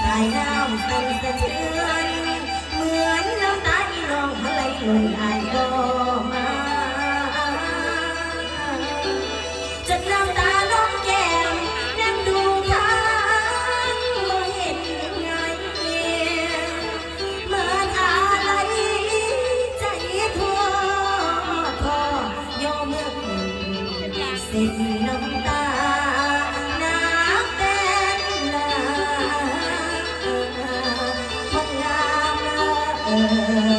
สายน้ำสั่นสะเทือนเหมือนน้ำตาที่น้องไหลหล่นอายก็มาจนน้ำตาลงแก้มนั่งดูทางบ่เห็นไงเหมือนอะไรใจทั่วทอยอมเมื่อเสร็จ Amen.